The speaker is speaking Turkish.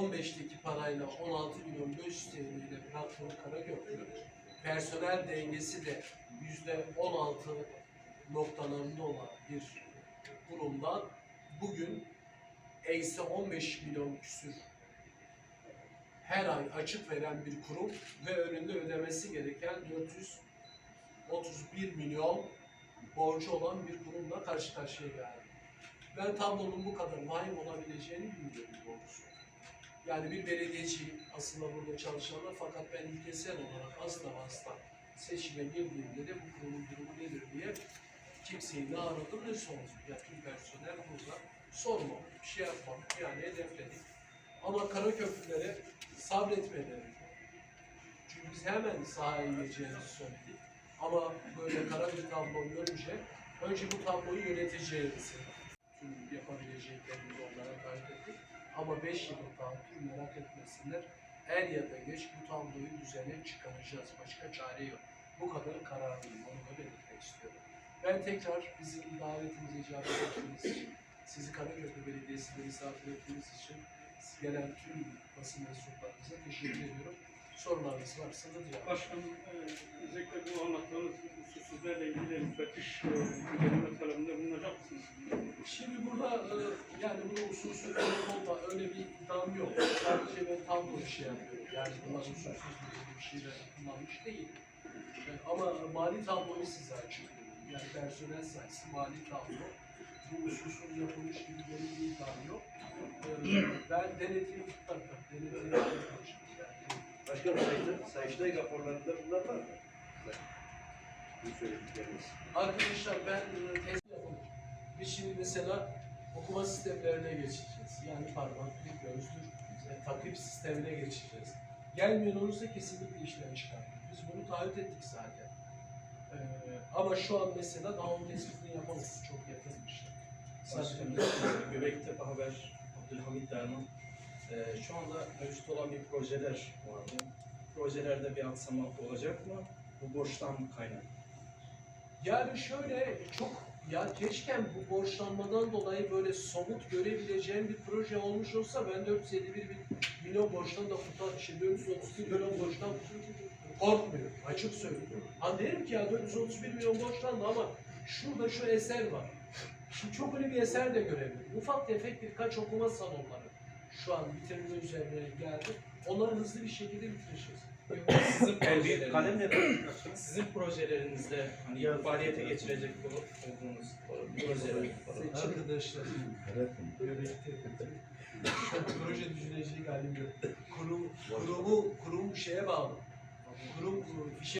15'teki parayla 16 milyon 500 TL ile bıraktığı Karaköprü personel dengesi de yüzde 16 noktalarında olan bir kurumdan bugün eksi 15 milyon küsür her ay açık veren bir kurum ve önünde ödemesi gereken 431 milyon borcu olan bir kurumla karşı karşıya geldi. Ben tablonun bu kadar vahim olabileceğini bilmiyorum doğrusu. Yani bir belediyeci aslında burada çalışanlar fakat ben ilkesel olarak asla asla seçime girdiğimde de bu kurumun durumu nedir diye kimseyi ne aradım ne sordum. Ya tüm personel burada sormam, bir şey yapmam yani hedefledik. Ama kara köprülere sabretmeleri. Çünkü biz hemen sahaya ineceğimizi söyledik. Ama böyle kara bir tablo görünce önce bu tabloyu yöneteceğimizi tüm yapabileceklerimizi onlara. Ama 5 yıllık tahakküm merak etmesinler. Er ya da geç bu tabloyu düzene çıkaracağız. Başka çare yok. Bu kadar kararlıyım. Onu da belirtmek istiyorum. Ben tekrar bizim davetimize icabet ettiğiniz için, sizi Karaköprü Belediyesi'nde misafir ettiğiniz için gelen tüm basın mensuplarınıza teşekkür ediyorum. Sorularınız varsa da cevap. Başkanım, e, özellikle bu anlattığınız hususlarla ilgili müfettiş e, Şimdi burada e, yani bunu usulsüz konuda öyle bir iddiam yok. Sadece ben tablo bir şey yapıyorum. Yani bunlar usulsüz bir, bir şeyler kullanmış değil. E, ama mali tabloyu size açıklıyorum. Yani personel sayısı, mali tablo. Bu usulsüz yapılmış gibi benim bir iddiam yok. E, ben denetim tutarım. Denetim yapmışım. Yani Başkanım Sayıştay, Sayıştay raporlarında bunlar var mı? Bu söyledikleriniz. Arkadaşlar ben e. Biz şimdi mesela okuma sistemlerine geçeceğiz. Yani parmaklık, gözlük, e, takip sistemine geçeceğiz. Gelmeyen olursa kesinlikle işten çıkartırız. Biz bunu taahhüt ettik zaten. Ee, ama şu an mesela daha onun tespitini yapamayız. Çok yakın bir şey. Zaten Göbektepe Haber, Abdülhamit Derman. Ee, şu anda mevcut olan bir projeler vardı. Projelerde bir aksama olacak mı? Bu borçtan kaynak. Yani şöyle çok ya keşke bu borçlanmadan dolayı böyle somut görebileceğim bir proje olmuş olsa ben 451 bin milyon borçtan da kurtar, şey 431 milyon borçtan korkmuyorum. Açık söylüyorum. Ha derim ki ya 431 milyon borçlandı ama şurada şu eser var. Şimdi çok öyle bir eser de görebilirim. Ufak tefek birkaç okuma salonları şu an bitirme üzerine geldi. Onları hızlı bir şekilde bitireceğiz. Sizin projeleriniz, sizin projelerinizde hani faaliyete geçirecek olduğunuz projeler. Arkadaşlar, yönetim, proje düşünecek halim yok. Kurum, kurumu, kurum şeye bağlı. Kurum, kurum fişe